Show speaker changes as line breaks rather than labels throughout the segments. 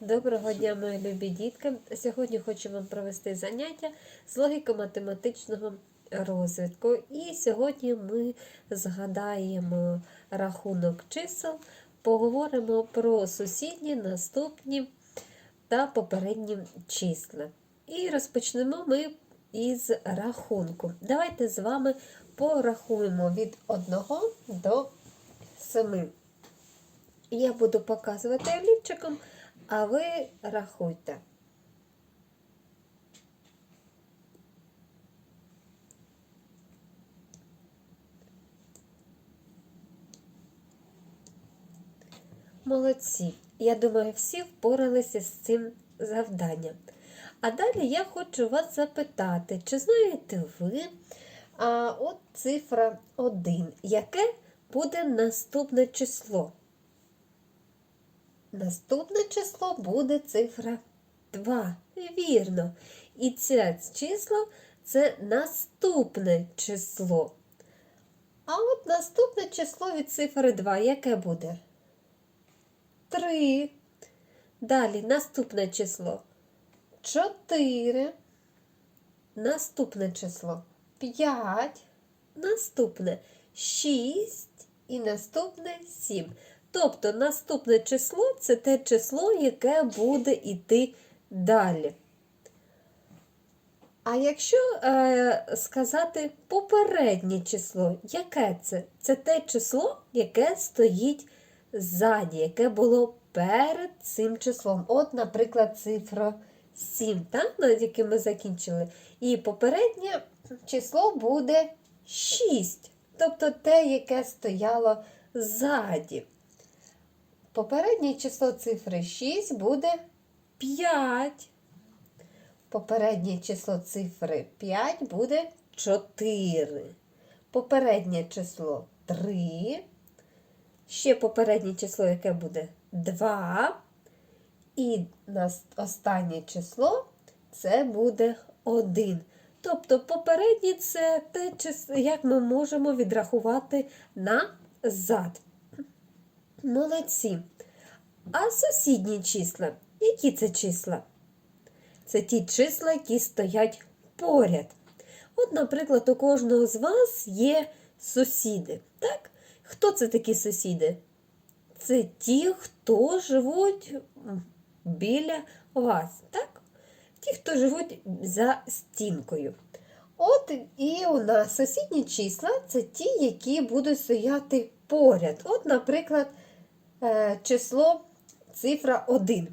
Доброго дня, мої любі дітки. Сьогодні хочу вам провести заняття з логіко-математичного розвитку. І сьогодні ми згадаємо рахунок чисел, поговоримо про сусідні, наступні та попередні числа. І розпочнемо ми із рахунку. Давайте з вами порахуємо від 1 до 7. Я буду показувати олівчиком, а ви рахуйте. Молодці. Я думаю, всі впоралися з цим завданням. А далі я хочу вас запитати, чи знаєте ви а, от цифра 1, яке буде наступне число? Наступне число буде цифра 2. Вірно. І це число це наступне число. А от наступне число від цифри 2 яке буде? 3. Далі наступне число 4. Наступне число 5. Наступне 6 і наступне 7. Тобто наступне число це те число, яке буде йти далі. А якщо е, сказати попереднє число, яке це? Це те число, яке стоїть ззаді, яке було перед цим числом. От, наприклад, цифра 7, так, над яким ми закінчили. І попереднє число буде 6. Тобто те, яке стояло ззаді. Попереднє число цифри 6 буде 5. Попереднє число цифри 5 буде 4. Попереднє число 3. Ще попереднє число, яке буде 2. І останнє число це буде 1. Тобто попереднє це те, як ми можемо відрахувати назад. Молодці. А сусідні числа? Які це числа? Це ті числа, які стоять поряд. От, наприклад, у кожного з вас є сусіди. Так? Хто це такі сусіди? Це ті, хто живуть біля вас. так? Ті, хто живуть за стінкою. От і у нас сусідні числа це ті, які будуть стояти поряд. От, наприклад, число цифра 1.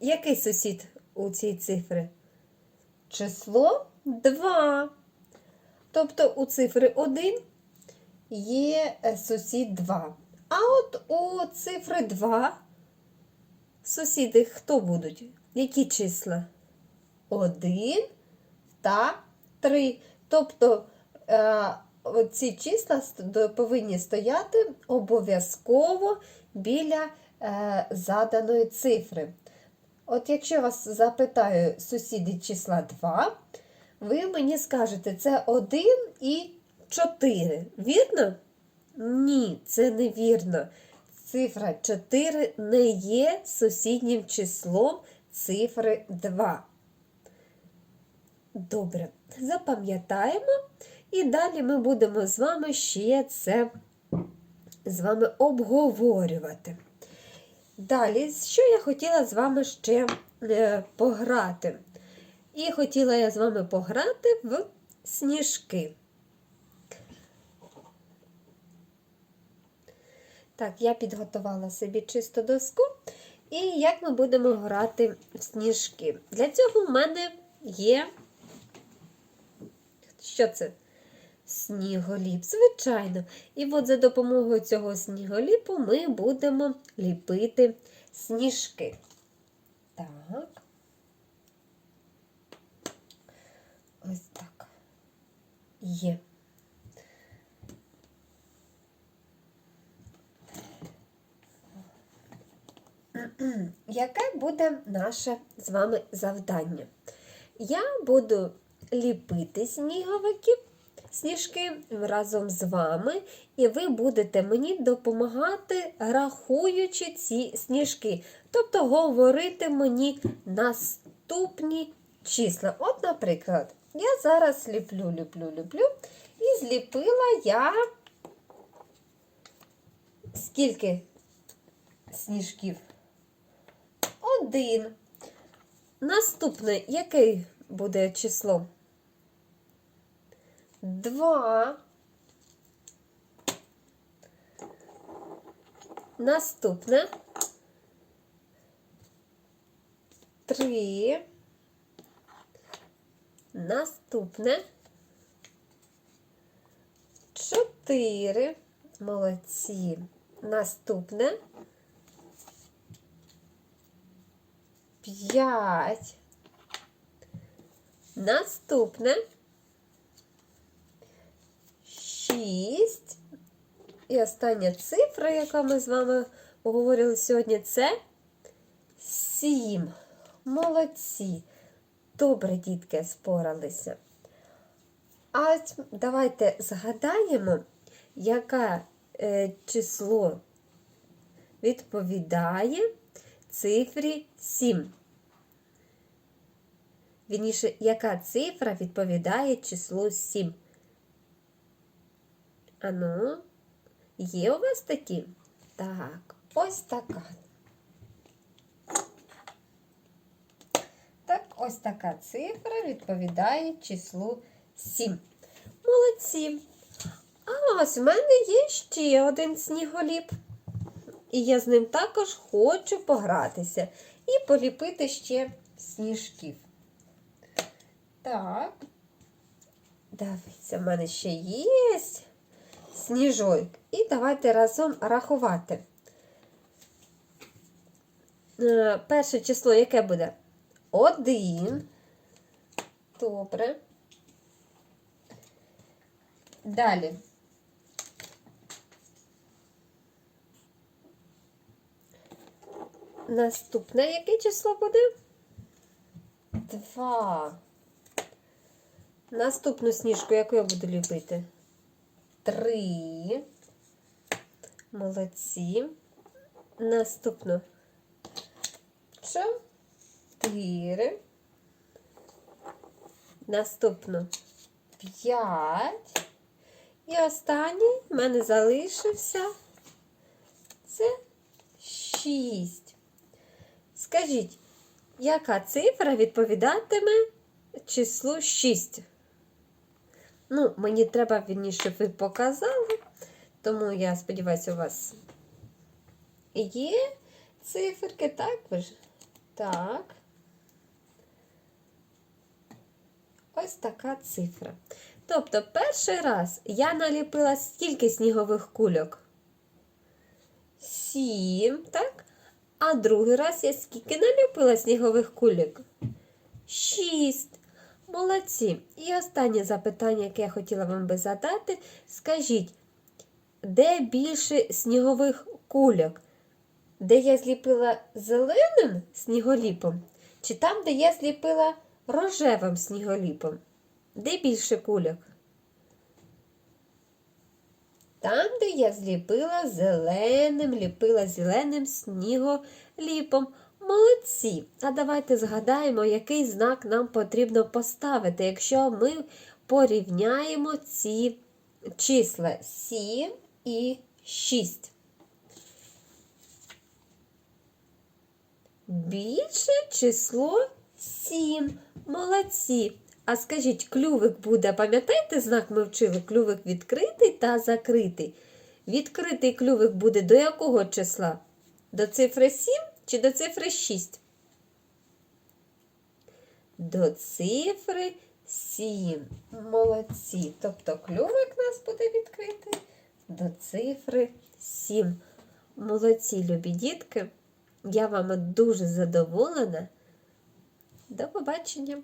Який сусід у цій цифри? Число 2. Тобто у цифри 1 є е, сусід 2. А от у цифри 2 сусіди хто будуть? Які числа? 1 та 3. Тобто е, ці числа повинні стояти обов'язково біля е, заданої цифри. От якщо вас запитаю сусіди числа 2, ви мені скажете, це 1 і 4. Вірно? Ні, це не вірно. Цифра 4 не є сусіднім числом цифри 2. Добре, запам'ятаємо. І далі ми будемо з вами ще це з вами обговорювати. Далі, що я хотіла з вами ще е, пограти? І хотіла я з вами пограти в сніжки. Так, я підготувала собі чисту доску. І як ми будемо грати в сніжки? Для цього в мене є. Що це? Сніголіп, звичайно. І от за допомогою цього сніголіпу ми будемо ліпити сніжки. Так. Ось так. Є. Яке буде наше з вами завдання? Я буду ліпити сніговиків сніжки разом з вами, і ви будете мені допомагати, рахуючи ці сніжки. Тобто говорити мені наступні числа. От, наприклад, я зараз ліплю, ліплю, ліплю, і зліпила я скільки сніжків? Один. Наступне, яке буде число? Два. Наступне. Три. Наступне. Чотири. Молодці. Наступне. П'ять. Наступне. Шість. І остання цифра, яка ми з вами говорили сьогодні, це сім. Молодці. Добре, дітки, споралися. А давайте згадаємо, яке число відповідає цифрі 7. Вірніше, яка цифра відповідає числу 7? Ану, є у вас такі? Так, ось така. Так, ось така цифра відповідає числу 7. Молодці. А ось в мене є ще один сніголіп. І я з ним також хочу погратися і поліпити ще сніжків. Так. Дивіться, в мене ще є сніжок. І давайте разом рахувати. Е, Перше число яке буде? Один. Добре. Далі. Наступне яке число буде? Два. Наступну сніжку, яку я буду ліпити? Три. Молодці. Наступну. Чотири. Наступну п'ять. І останній в мене залишився. Це шість. Скажіть, яка цифра відповідатиме числу 6? Ну, мені треба, вірніше, щоб ви показали, тому я сподіваюся, у вас є циферки, так? Ви ж? Так. Ось така цифра. Тобто, перший раз я наліпила скільки снігових кульок? Сім, так? А другий раз я скільки наліпила снігових кульок? Шість. Молодці. І останнє запитання, яке я хотіла вам би задати. Скажіть, де більше снігових кульок? Де я зліпила зеленим сніголіпом? Чи там, де я зліпила рожевим сніголіпом? Де більше кульок? Там, де я зліпила зеленим, ліпила зеленим сніголіпом. Молодці! А давайте згадаємо, який знак нам потрібно поставити, якщо ми порівняємо ці числа 7 і 6. Більше число 7. Молодці. А скажіть, клювик буде, пам'ятаєте знак ми вчили? Клювик відкритий та закритий. Відкритий клювик буде до якого числа? До цифри 7 чи до цифри 6? До цифри 7. Молодці. Тобто клювик нас буде відкритий до цифри 7. Молодці, любі дітки. Я вам дуже задоволена. До побачення!